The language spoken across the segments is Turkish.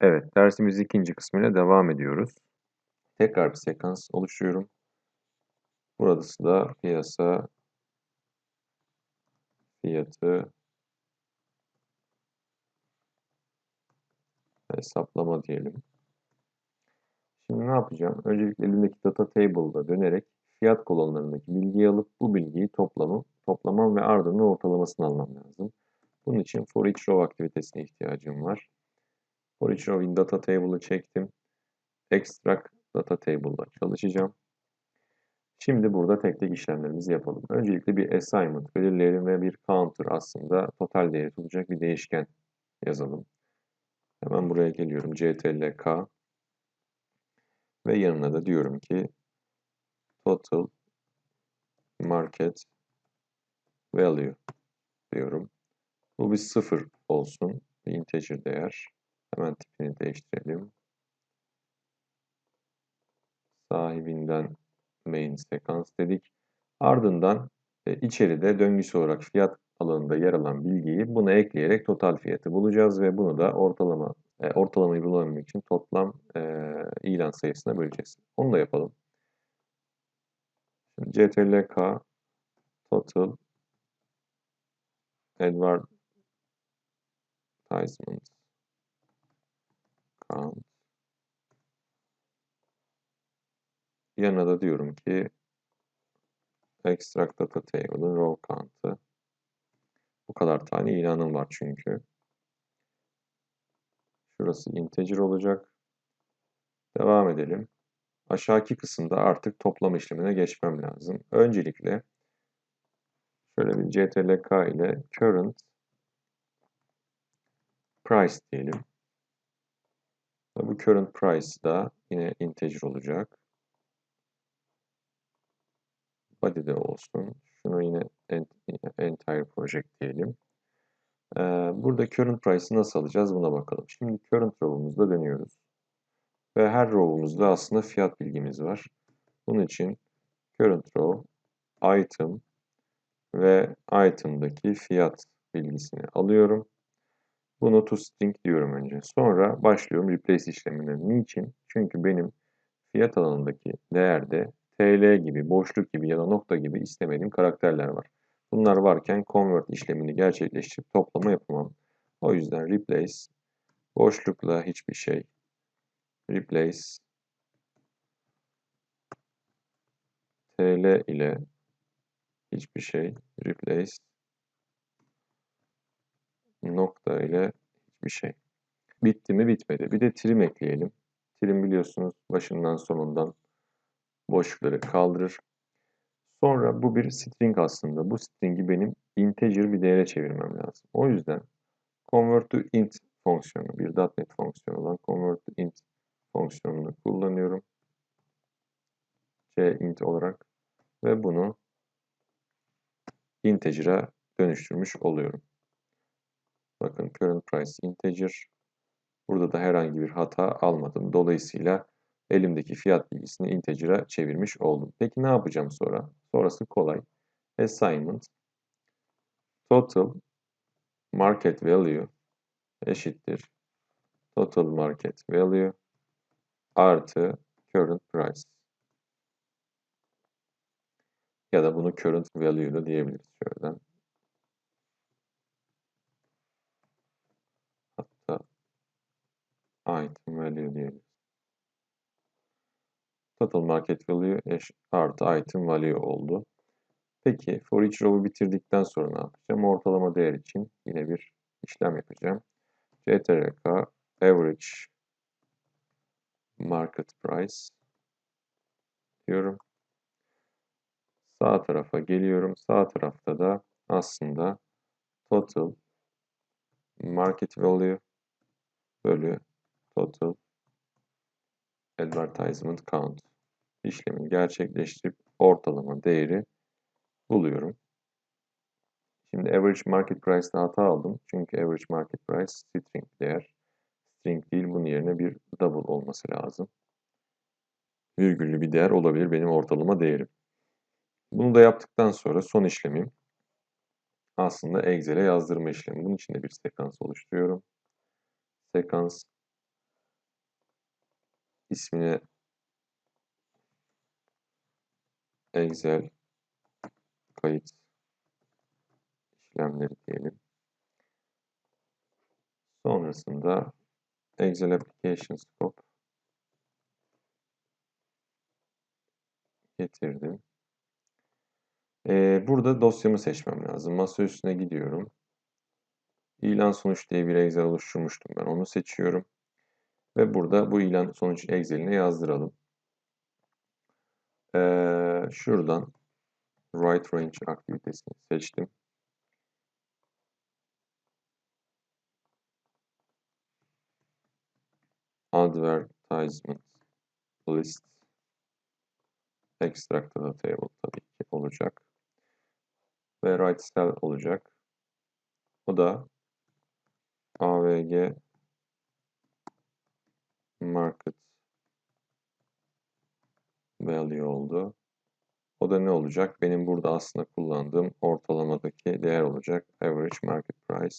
Evet, dersimizin ikinci kısmıyla devam ediyoruz. Tekrar bir sekans oluşturuyorum. Burası da piyasa fiyatı hesaplama diyelim. Şimdi ne yapacağım? Öncelikle elimdeki data table'da dönerek fiyat kolonlarındaki bilgiyi alıp bu bilgiyi toplamı, toplamam ve ardından ortalamasını almam lazım. Bunun için for each row aktivitesine ihtiyacım var. For each row data table'ı çektim. Extract data table'da çalışacağım. Şimdi burada tek tek işlemlerimizi yapalım. Öncelikle bir assignment belirleyelim ve bir counter aslında total değeri tutacak bir değişken yazalım. Hemen buraya geliyorum. ctlk ve yanına da diyorum ki total market value diyorum. Bu bir sıfır olsun. Bir integer değer. Hemen tipini değiştirelim. Sahibinden main sekans dedik. Ardından e, içeride döngüsü olarak fiyat alanında yer alan bilgiyi buna ekleyerek total fiyatı bulacağız ve bunu da ortalama e, ortalamayı bulabilmek için toplam e, ilan sayısına böleceğiz. Onu da yapalım. Ctlk total advertisement count yanına da diyorum ki extract data table'ın row count'ı bu kadar tane ilanım var çünkü. Şurası integer olacak. Devam edelim. Aşağıki kısımda artık toplam işlemine geçmem lazım. Öncelikle şöyle bir ctlk ile current price diyelim. Bu current price da yine integer olacak. Body'de olsun. Şunu yine entire project diyelim. Burada current price'ı nasıl alacağız buna bakalım. Şimdi current row'umuzda dönüyoruz. Ve her row'umuzda aslında fiyat bilgimiz var. Bunun için current row item ve item'daki fiyat bilgisini alıyorum. Bunu toString diyorum önce. Sonra başlıyorum replace işlemine. Niçin? Çünkü benim fiyat alanındaki değerde TL gibi, boşluk gibi ya da nokta gibi istemediğim karakterler var. Bunlar varken convert işlemini gerçekleştirip toplama yapamam. O yüzden replace boşlukla hiçbir şey replace TL ile hiçbir şey replace nokta ile hiçbir şey. Bitti mi bitmedi. Bir de trim ekleyelim. Trim biliyorsunuz başından sonundan boşlukları kaldırır. Sonra bu bir string aslında. Bu string'i benim integer bir değere çevirmem lazım. O yüzden convert to int fonksiyonu, bir .NET fonksiyonu olan convert to int fonksiyonunu kullanıyorum. c int olarak ve bunu integer'a dönüştürmüş oluyorum. Bakın current price integer. Burada da herhangi bir hata almadım. Dolayısıyla elimdeki fiyat bilgisini integer'a çevirmiş oldum. Peki ne yapacağım sonra? Sonrası kolay. Assignment total market value eşittir total market value artı current price. Ya da bunu current value da diyebiliriz şöyle. Hatta item value diyebiliriz. Total market value eş artı item value oldu. Peki for each row'u bitirdikten sonra ne yapacağım? Ortalama değer için yine bir işlem yapacağım. ctrk average market price diyorum. Sağ tarafa geliyorum. Sağ tarafta da aslında total market value bölü total advertisement count işlemini gerçekleştirip ortalama değeri buluyorum. Şimdi average market price'da hata aldım. Çünkü average market price string değer. String değil bunun yerine bir double olması lazım. Virgüllü bir değer olabilir benim ortalama değerim. Bunu da yaptıktan sonra son işlemim aslında Excel'e yazdırma işlemi. Bunun için de bir sekans oluşturuyorum. Sekans ismine Excel kayıt işlemleri diyelim. Sonrasında Excel Application Scope getirdim. Ee, burada dosyamı seçmem lazım. Masa üstüne gidiyorum. İlan sonuç diye bir Excel oluşturmuştum ben. Onu seçiyorum. Ve burada bu ilan sonuç Excel'ine yazdıralım. Ee, şuradan Write Range aktivitesini seçtim. Advertisement List Extract Data Table tabii ki olacak. Ve Write Cell olacak. O da AVG Market Value oldu. O da ne olacak? Benim burada aslında kullandığım ortalamadaki değer olacak. Average Market Price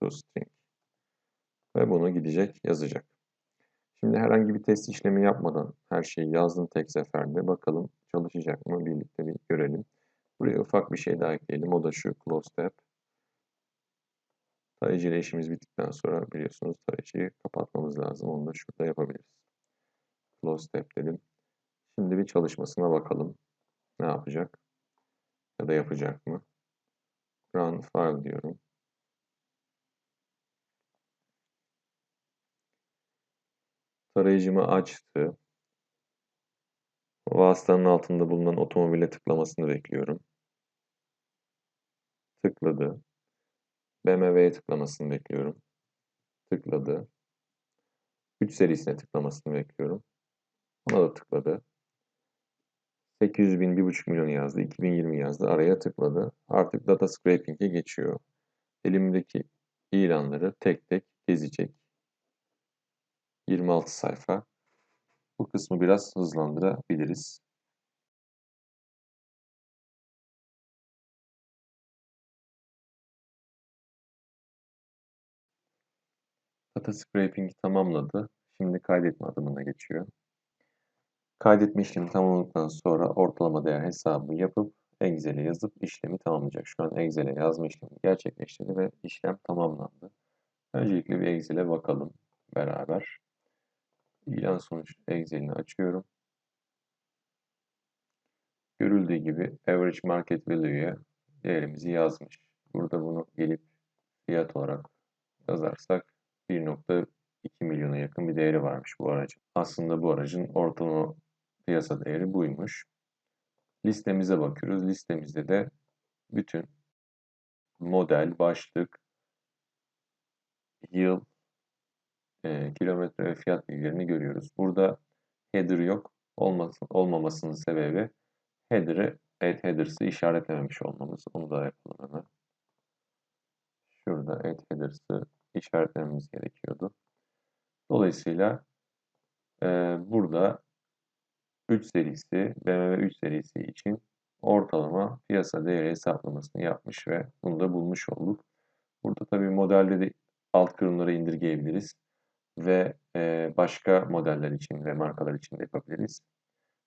to String. Ve bunu gidecek yazacak. Şimdi herhangi bir test işlemi yapmadan her şeyi yazdım tek seferde. Bakalım çalışacak mı? Birlikte bir görelim. Buraya ufak bir şey daha ekleyelim. O da şu close tab. Tarayıcı işimiz bittikten sonra biliyorsunuz tarayıcıyı kapatmamız lazım. Onu da şurada yapabiliriz. Close tab dedim. Şimdi bir çalışmasına bakalım. Ne yapacak? Ya da yapacak mı? Run file diyorum. Tarayıcımı açtı. Vasıtanın altında bulunan otomobile tıklamasını bekliyorum. Tıkladı. BMW'ye tıklamasını bekliyorum. Tıkladı. 3 serisine tıklamasını bekliyorum. Ona da tıkladı. 800 bin, 1,5 milyon yazdı. 2020 yazdı. Araya tıkladı. Artık data scraping'e geçiyor. Elimdeki ilanları tek tek gezecek. 26 sayfa. Bu kısmı biraz hızlandırabiliriz. Data scraping'i tamamladı. Şimdi kaydetme adımına geçiyor. Kaydetme işlemi tamamladıktan sonra ortalama değer hesabı yapıp Excel'e yazıp işlemi tamamlayacak. Şu an Excel'e yazma işlemi gerçekleştirdi ve işlem tamamlandı. Öncelikle bir Excel'e bakalım beraber. İlan sonuç Excel'ini açıyorum. Görüldüğü gibi Average Market Value'ya değerimizi yazmış. Burada bunu gelip fiyat olarak yazarsak 1.2 milyona yakın bir değeri varmış bu aracın. Aslında bu aracın ortalama piyasa değeri buymuş. Listemize bakıyoruz. Listemizde de bütün model, başlık, yıl, e, kilometre ve fiyat bilgilerini görüyoruz. Burada header yok. Olmasın, olmamasının sebebi header'ı add headers'ı işaretlememiş olmamız. Onu da yapalım hemen. Şurada add headers'ı işaretlememiz gerekiyordu. Dolayısıyla e, burada 3 serisi, BMW 3 serisi için ortalama piyasa değeri hesaplamasını yapmış ve bunu da bulmuş olduk. Burada tabii modelde de alt kırımları indirgeyebiliriz ve e, başka modeller için ve markalar için de yapabiliriz.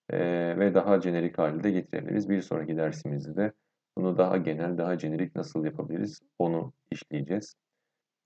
E, ve daha jenerik halde de getirebiliriz. Bir sonraki dersimizde de bunu daha genel, daha jenerik nasıl yapabiliriz onu işleyeceğiz.